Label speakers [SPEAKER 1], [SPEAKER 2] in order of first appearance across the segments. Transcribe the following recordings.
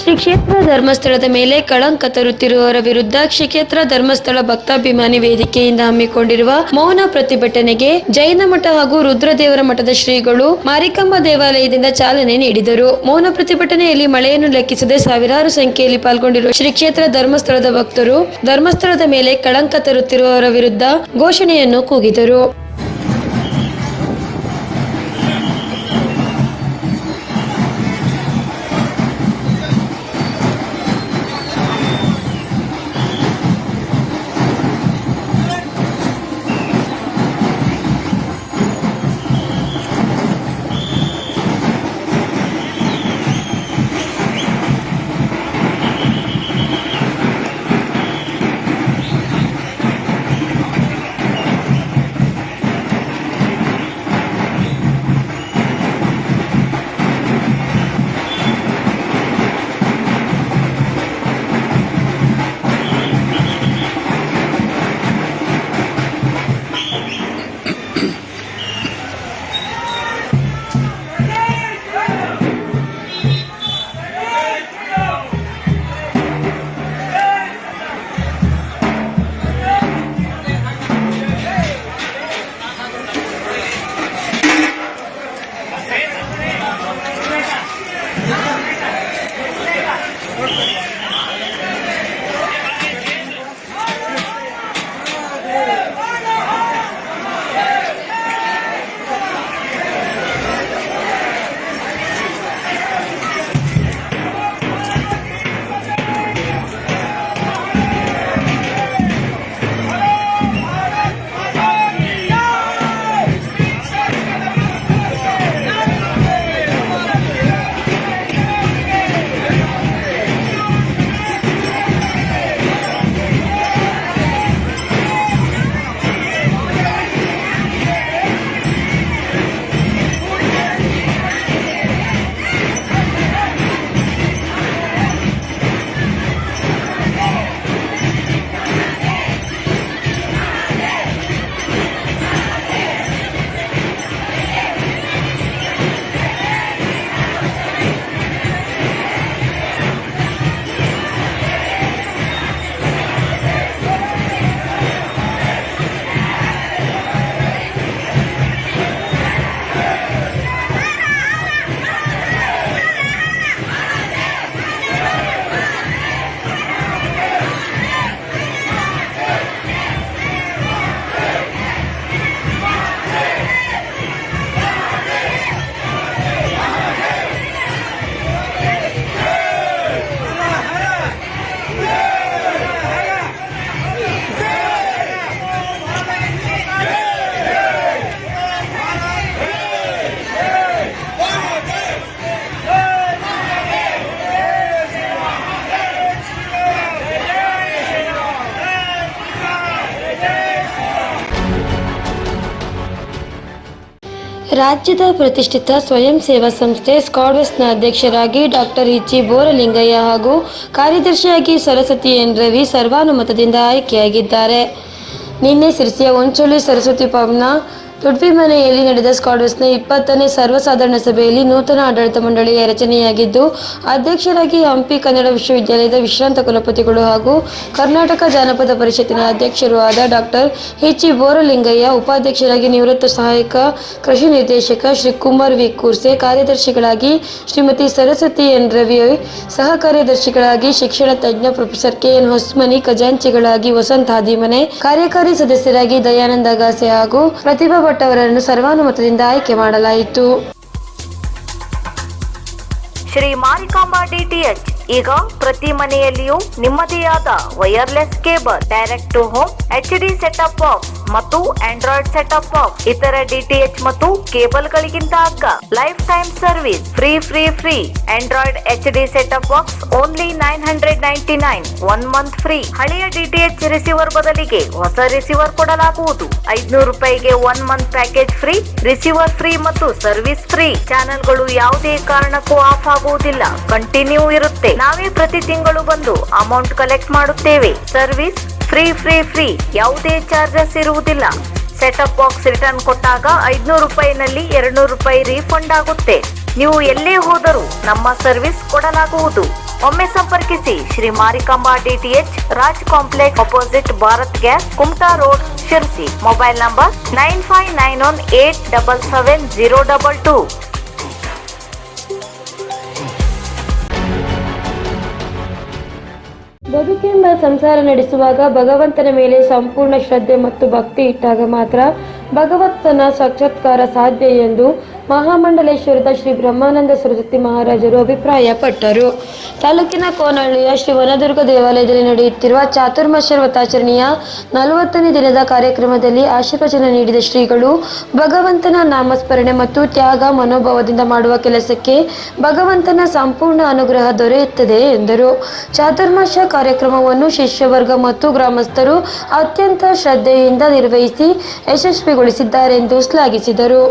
[SPEAKER 1] ಶ್ರೀ ಕ್ಷೇತ್ರ ಧರ್ಮಸ್ಥಳದ ಮೇಲೆ ಕಳಂಕ ತರುತ್ತಿರುವವರ ವಿರುದ್ಧ ಶ್ರೀಕ್ಷೇತ್ರ ಧರ್ಮಸ್ಥಳ ಭಕ್ತಾಭಿಮಾನಿ ವೇದಿಕೆಯಿಂದ ಹಮ್ಮಿಕೊಂಡಿರುವ ಮೌನ ಪ್ರತಿಭಟನೆಗೆ ಜೈನ ಮಠ ಹಾಗೂ ರುದ್ರದೇವರ ಮಠದ ಶ್ರೀಗಳು ಮಾರಿಕಂಬ ದೇವಾಲಯದಿಂದ ಚಾಲನೆ ನೀಡಿದರು. ಮೌನ ಪ್ರತಿಭಟನೆಯಲ್ಲಿ ಮಳೆಯನ್ನು ಲೆಕ್ಕಿಸದೆ ಸಾವಿರಾರು ಸಂಖ್ಯೆಯಲ್ಲಿ ಪಾಲ್ಗೊಂಡಿರುವ ಶ್ರೀ ಕ್ಷೇತ್ರ ಧರ್ಮಸ್ಥಳದ ಭಕ್ತರು ಧರ್ಮಸ್ಥಳದ ಮೇಲೆ ಕಳಂಕ ತರುತ್ತಿರುವವರ ವಿರುದ್ಧ ಘೋಷಣೆಯನ್ನು ಕೂಗಿದರು. ರಾಜ್ಯದ ಪ್ರತಿಷ್ಠಿತ ಸ್ವಯಂ ಸೇವಾ ಸಂಸ್ಥೆ ಸ್ಕಾಡ್ವೆಸ್ನ ಅಧ್ಯಕ್ಷರಾಗಿ ಡಾಕ್ಟರ್ ಇಚ್ಚಿ ಬೋರಲಿಂಗಯ್ಯ ಹಾಗೂ ಕಾರ್ಯದರ್ಶಿಯಾಗಿ ಸರಸ್ವತಿ ಎನ್ ರವಿ ಸರ್ವಾನುಮತದಿಂದ ಆಯ್ಕೆಯಾಗಿದ್ದಾರೆ. ನಿನ್ನೆ ಸಿರಿಸಿಯ ಒಂಚೊಳ್ಳಿ ಸರಸ್ವತಿ ಪಬ್ನ ತುಡ್ವಿ ಮನೆಯಲ್ಲಿ ನಡೆದ ಸ್ಕಾಡ್ವೆಸ್ನ ಇಪ್ಪತ್ತನೇ ಸರ್ವಸಾಧಾರಣ ಸಭೆಯಲ್ಲಿ ನೂತನ ಆಡಳಿತ ಮಂಡಳಿಯ ರಚನೆಯಾಗಿದ್ದು, ಅಧ್ಯಕ್ಷರಾಗಿ ಹಂಪಿ ಕನ್ನಡ ವಿಶ್ವವಿದ್ಯಾಲಯದ ವಿಶ್ರಾಂತ ಕುಲಪತಿಗಳು ಹಾಗೂ ಕರ್ನಾಟಕ ಜಾನಪದ ಪರಿಷತ್ತಿನ ಅಧ್ಯಕ್ಷರೂ ಆದ ಡಾಕ್ಟರ್ ಎಚ್ ಬೋರಲಿಂಗಯ್ಯ, ಉಪಾಧ್ಯಕ್ಷರಾಗಿ ನಿವೃತ್ತ ಸಹಾಯಕ, ಕೃಷಿ ನಿರ್ದೇಶಕ ಶ್ರೀ ಕುಮಾರ್ ವಿ. ಕೂರ್ಸೆ, ಕಾರ್ಯದರ್ಶಿಗಳಾಗಿ ಶ್ರೀಮತಿ ಸರಸ್ವತಿ ಎನ್. ರವಿ, ಸಹ ಕಾರ್ಯದರ್ಶಿಗಳಾಗಿ ಶಿಕ್ಷಣ ತಜ್ಞ ಪ್ರೊಫೆಸರ್ ಕೆ. ಎನ್. ಹೊಸ್ಮನಿ, ಖಜಾಂಚಿಗಳಾಗಿ ವಸಂತ ಹಾದಿಮನೆ, ಕಾರ್ಯಕಾರಿ ಸದಸ್ಯರಾಗಿ ದಯಾನಂದ ಅಗಾಸೆ ಹಾಗೂ ಪ್ರತಿಭಾ ಭಟ್ ಅವರನ್ನು ಸರ್ವಾನುಮತದಿಂದ ಆಯ್ಕೆ ಮಾಡಲಾಯಿತು.
[SPEAKER 2] ಶ್ರೀ ಮಾರಿಕಾಂಬಾ ಡಿಟಿಎಚ್, ಈಗ ಪ್ರತಿ ಮನೆಯಲ್ಲಿಯೂ ನಿಮ್ಮದೇ ಆದ wireless cable direct to home H D setup box ಮತ್ತು ಆಂಡ್ರಾಯ್ಡ್ ಸೆಟಪ್ ಬಾಕ್ಸ್ ಇತರ ಡಿಟಿಎಚ್ ಮತ್ತು ಕೇಬಲ್ ಗಳಿಗಿಂತ ಅಗ್ಗ. Lifetime service free free free Android H D setup box only nine hundred ninety nine one month free ಹಳೆಯ DTH receiver ಬದಲಿಗೆ ಹೊಸ receiver ಕೊಡಲಾಗುವುದು. ಐದ್ನೂರು ರೂಪಾಯಿಗೆ one month package free receiver free ಮತ್ತು ಸರ್ವಿಸ್ ಫ್ರೀ ಚಾನೆಲ್ಗಳು ಯಾವುದೇ ಕಾರಣಕ್ಕೂ ಆಫ್ ಆಗುವುದಿಲ್ಲ ಕಂಟಿನ್ಯೂ ಇರುತ್ತೆ. ನಾವೇ ಪ್ರತಿ ತಿಂಗಳು ಬಂದು ಅಮೌಂಟ್ ಕಲೆಕ್ಟ್ ಮಾಡುತ್ತೇವೆ. Service free free free. ಯಾವುದೇ ಚಾರ್ಜಸ್ ಇರುವುದಿಲ್ಲ. ಸೆಟಪ್ ಬಾಕ್ಸ್ ರಿಟರ್ನ್ ಕೊಟ್ಟಾಗ ಐದ್ನೂರು ರೂಪಾಯಿನಲ್ಲಿ ಎರಡ್ನೂರು ರೂಪಾಯಿ ರೀಫಂಡ್ ಆಗುತ್ತೆ. ನೀವು ಎಲ್ಲೇ ಹೋದರೂ ನಮ್ಮ ಸರ್ವಿಸ್ ಕೊಡಲಾಗುವುದು. ಒಮ್ಮೆ ಸಂಪರ್ಕಿಸಿ Shri Marikamba DTH Raj complex opposite Bharat gas, Kumta road, Sirsi. Mobile number nine five nine one eight double seven zero double two.
[SPEAKER 1] ಬದುಕೆಂಬ ಸಂಸಾರ ನಡೆಸುವಾಗ ಭಗವಂತನ ಮೇಲೆ ಸಂಪೂರ್ಣ ಶ್ರದ್ಧೆ ಮತ್ತು ಭಕ್ತಿ ಇಟ್ಟಾಗ ಮಾತ್ರ ಭಗವಂತನ ಸಾಕ್ಷಾತ್ಕಾರ ಸಾಧ್ಯ ಎಂದು ಮಹಾಮಂಡಲೇಶ್ವರದ ಶ್ರೀ ಬ್ರಹ್ಮಾನಂದ ಸರಸ್ವತಿ ಮಹಾರಾಜರು ಅಭಿಪ್ರಾಯಪಟ್ಟರು. ತಾಲೂಕಿನ ಕೋನಹಳ್ಳಿಯ ಶ್ರೀ ವನದುರ್ಗ ದೇವಾಲಯದಲ್ಲಿ ನಡೆಯುತ್ತಿರುವ ಚಾತುರ್ಮಾಶ ವ್ರತಾಚರಣೆಯ ನಲವತ್ತನೇ ದಿನದ ಕಾರ್ಯಕ್ರಮದಲ್ಲಿ ಆಶೀರ್ವಚನ ನೀಡಿದ ಶ್ರೀಗಳು, ಭಗವಂತನ ನಾಮಸ್ಮರಣೆ ಮತ್ತು ತ್ಯಾಗ ಮನೋಭಾವದಿಂದ ಮಾಡುವ ಕೆಲಸಕ್ಕೆ ಭಗವಂತನ ಸಂಪೂರ್ಣ ಅನುಗ್ರಹ ದೊರೆಯುತ್ತದೆ ಎಂದರು. ಚಾತುರ್ಮಾಶ ಕಾರ್ಯಕ್ರಮವನ್ನು ಶಿಷ್ಯವರ್ಗ ಮತ್ತು ಗ್ರಾಮಸ್ಥರು ಅತ್ಯಂತ ಶ್ರದ್ಧೆಯಿಂದ ನಿರ್ವಹಿಸಿ ಯಶಸ್ವಿಗೊಳಿಸಿದ್ದಾರೆ ಎಂದು ಶ್ಲಾಘಿಸಿದರು.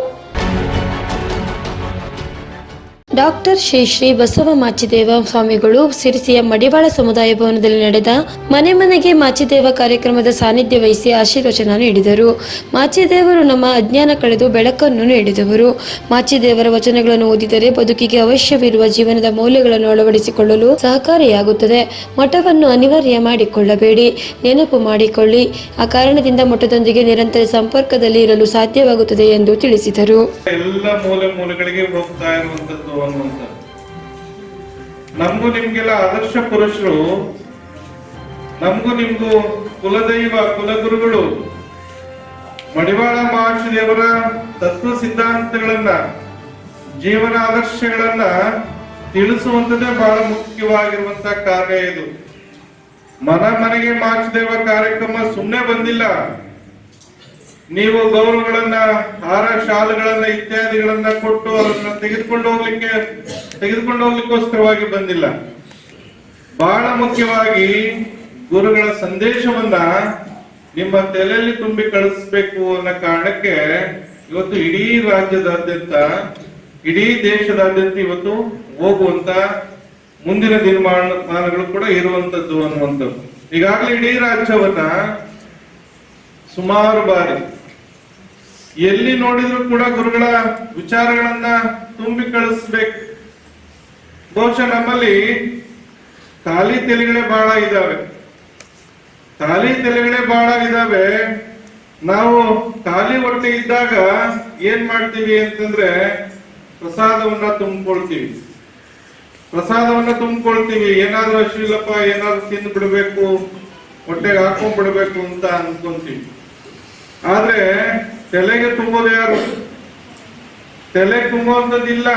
[SPEAKER 1] ಡಾಕ್ಟರ್ ಶ್ರೀ ಶ್ರೀ ಬಸವ ಮಾಚಿದೇವ ಸ್ವಾಮಿಗಳು ಸಿರಿಸಿಯ ಮಡಿವಾಳ ಸಮುದಾಯ ಭವನದಲ್ಲಿ ನಡೆದ ಮನೆ ಮನೆಗೆ ಮಾಚಿದೇವ ಕಾರ್ಯಕ್ರಮದ ಸಾನ್ನಿಧ್ಯ ವಹಿಸಿ ಆಶೀರ್ವಚನ ನೀಡಿದರು. ಮಾಚಿದೇವರು ನಮ್ಮ ಅಜ್ಞಾನ ಕಳೆದು ಬೆಳಕನ್ನು ನೀಡಿದವರು. ಮಾಚಿದೇವರ ವಚನಗಳನ್ನು ಓದಿದರೆ ಬದುಕಿಗೆ ಅವಶ್ಯವಿರುವ ಜೀವನದ ಮೌಲ್ಯಗಳನ್ನು ಅಳವಡಿಸಿಕೊಳ್ಳಲು ಸಹಕಾರಿಯಾಗುತ್ತದೆ. ಮಠವನ್ನು ಅನಿವಾರ್ಯ ಮಾಡಿಕೊಳ್ಳಬೇಡಿ. ನೆನಪು ಮಾಡಿಕೊಳ್ಳಿ. ಆ ಕಾರಣದಿಂದ ಮಠದೊಂದಿಗೆ ನಿರಂತರ ಸಂಪರ್ಕದಲ್ಲಿ ಇರಲು ಸಾಧ್ಯವಾಗುತ್ತದೆ ಎಂದು ತಿಳಿಸಿದರು.
[SPEAKER 3] ಎಲ್ಲ ಮೂಲ ಮೂಲಗಳಿಗೆ ಹೋಗ್ತಾ ಇರುವಂತದ್ದು ನಮಗೂ ನಿಮ್ಗೆಲ್ಲ ಆದರ್ಶ ಪುರುಷರು, ನಮಗೂ ನಿಮ್ಗೂ ಕುಲದೈವ ಕುಲಗುರುಗಳು, ಮಡಿವಾಳ ಮಹರ್ಷಿ ತತ್ವ ಸಿದ್ಧಾಂತಗಳನ್ನ, ಜೀವನ ಆದರ್ಶಗಳನ್ನ ತಿಳಿಸುವಂತದ್ದೇ ಬಹಳ ಮುಖ್ಯವಾಗಿರುವಂತ ಕಾರ್ಯ ಇದು. ಮನ ಮನೆಗೆ ಮಾಚಿದೇವ ಕಾರ್ಯಕ್ರಮ ಸುಮ್ಮನೆ ಬಂದಿಲ್ಲ. ನೀವು ಗೌರವಗಳನ್ನ ಹಾರ ಶಾಲುಗಳನ್ನ, ಇತ್ಯಾದಿಗಳನ್ನ ಕೊಟ್ಟು ಅದನ್ನ ತೆಗೆದುಕೊಂಡು ಹೋಗ್ಲಿಕ್ಕೆ, ತೆಗೆದುಕೊಂಡು ಹೋಗ್ಲಿಕ್ಕೋಸ್ಕರವಾಗಿ ಬಂದಿಲ್ಲ. ಬಹಳ ಮುಖ್ಯವಾಗಿ ಗುರುಗಳ ಸಂದೇಶವನ್ನ ನಿಮ್ಮ ತಲೆಯಲ್ಲಿ ತುಂಬಿ ಕಳಿಸ್ಬೇಕು ಅನ್ನೋ ಕಾರಣಕ್ಕೆ ಇವತ್ತು ಇಡೀ ರಾಜ್ಯದಾದ್ಯಂತ, ಇಡೀ ದೇಶದಾದ್ಯಂತ ಇವತ್ತು ಹೋಗುವಂತ ಮುಂದಿನ ದಿನಮಾನಗಳು ಕೂಡ ಇರುವಂತದ್ದು ಅನ್ನುವಂಥದ್ದು. ಈಗಾಗಲೇ ಇಡೀ ರಾಜ್ಯವನ್ನ ಸುಮಾರು ಬಾರಿ ಎಲ್ಲಿ ನೋಡಿದ್ರು ಕೂಡ ಗುರುಗಳ ವಿಚಾರಗಳನ್ನ ತುಂಬಿ ಕಳಿಸ್ಬೇಕು. ಬಹುಶಃ ನಮ್ಮಲ್ಲಿ ಖಾಲಿ ತೆಲೆಗಳೇ ಬಹಳ ಇದಾವೆ. ಖಾಲಿ ತೆಲೆಗಳೇ ಬಹಳ ಇದಾವೆ. ನಾವು ಖಾಲಿ ಹೊಟ್ಟೆ ಇದ್ದಾಗ ಏನ್ ಮಾಡ್ತೀವಿ ಅಂತಂದ್ರೆ ಪ್ರಸಾದವನ್ನ ತುಂಬಿಕೊಳ್ತೀವಿ. ಪ್ರಸಾದವನ್ನ ತುಂಬಿಕೊಳ್ತೀವಿ. ಏನಾದ್ರೂ ಅಶ್ವಿಲ್ಲಪ್ಪ ಏನಾದ್ರೂ ತಿಂದು ಬಿಡ್ಬೇಕು, ಹೊಟ್ಟೆಗೆ ಹಾಕೊಂಡ್ ಬಿಡ್ಬೇಕು ಅಂತ ಅನ್ಕೊಂತೀವಿ. ಆದ್ರೆ ತಲೆಗೆ ತುಂಬೋದು ಯಾರು? ತಲೆ ತುಂಬುವಂಥದ್ದಿಲ್ಲ.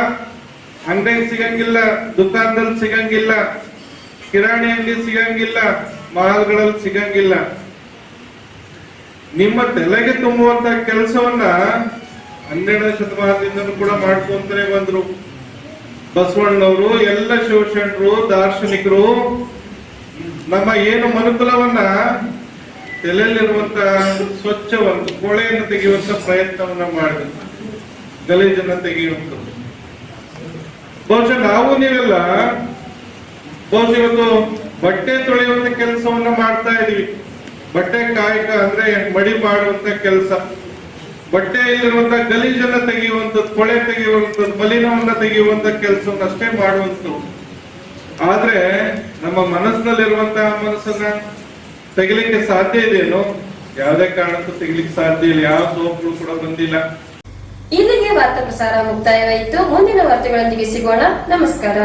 [SPEAKER 3] ಅಂಗಡಿಗೆ ಸಿಗಂಗಿಲ್ಲ, ದುಕಾನದಲ್ಲಿ ಸಿಗಂಗಿಲ್ಲ, ಕಿರಾಣಿ ಅಂಗಡಿ ಸಿಗಂಗಿಲ್ಲ, ಮಾಲ್ಗಳಲ್ಲಿ ಸಿಗಂಗಿಲ್ಲ. ನಿಮ್ಮ ತಲೆಗೆ ತುಂಬುವಂತ ಕೆಲಸವನ್ನ ಹನ್ನೆರಡನೇ ಶತಮಾನದಿಂದ ಕೂಡ ಮಾಡ್ಕೊಂತಾನೆ ಬಂದ್ರು. ಬಸವಣ್ಣವರು, ಎಲ್ಲ ಶಿವಶರಣರು, ದಾರ್ಶನಿಕರು, ನಮ್ಮ ಏನು ಮನುಕುಲವನ್ನ ತಲೆಯಲ್ಲಿರುವಂತ ಸ್ವಚ್ಛವನ್ನು ಕೊಳೆಯನ್ನು ತೆಗೆಯುವಂತ ಪ್ರಯತ್ನವನ್ನ ಮಾಡಬೇಕು ಗಲೀಜನ್ನ ತೆಗೆಯುವಂಥದ್ದು. ಬಹುಶಃ ನಾವು ನೀವೆಲ್ಲ, ಬಹುಶಃ ಇವತ್ತು ಬಟ್ಟೆ ತೊಳೆಯುವಂತ ಕೆಲಸವನ್ನ ಮಾಡ್ತಾ ಇದೀವಿ. ಬಟ್ಟೆ ಕಾಯಕ ಅಂದ್ರೆ ಮಡಿ ಮಾಡುವಂತ ಕೆಲಸ. ಬಟ್ಟೆಯಲ್ಲಿರುವಂತ ಗಲೀಜನ್ನ ತೆಗೆಯುವಂಥದ್ದು ಕೊಳೆ ತೆಗೆಯುವಂಥದ್ದು, ಮಲಿನವನ್ನ ತೆಗೆಯುವಂತ ಕೆಲಸವನ್ನ ಅಷ್ಟೇ ಮಾಡುವಂಥದ್ದು. ಆದ್ರೆ ನಮ್ಮ ಮನಸ್ಸಿನಲ್ಲಿರುವಂತಹ ಮನಸ್ಸನ್ನ ತೆಗಿಲಿಕ್ಕೆ ಸಾಧ್ಯ ಇದೆಯೋ ಯಾವುದೇ ಕಾರಣಕ್ಕೂ ತೆಗಿಲಿಕ್ಕೆ ಸಾಧ್ಯ ಇಲ್ಲ. ಯಾವ ಸೋಪುಗಳು ಕೂಡ ಬಂದಿಲ್ಲ.
[SPEAKER 1] ಇಲ್ಲಿಗೆ ವಾರ್ತಾ ಪ್ರಸಾರ ಮುಕ್ತಾಯವಾಯಿತು. ಮುಂದಿನ ವಾರ್ತೆಗಳೊಂದಿಗೆ ಸಿಗೋಣ. ನಮಸ್ಕಾರ.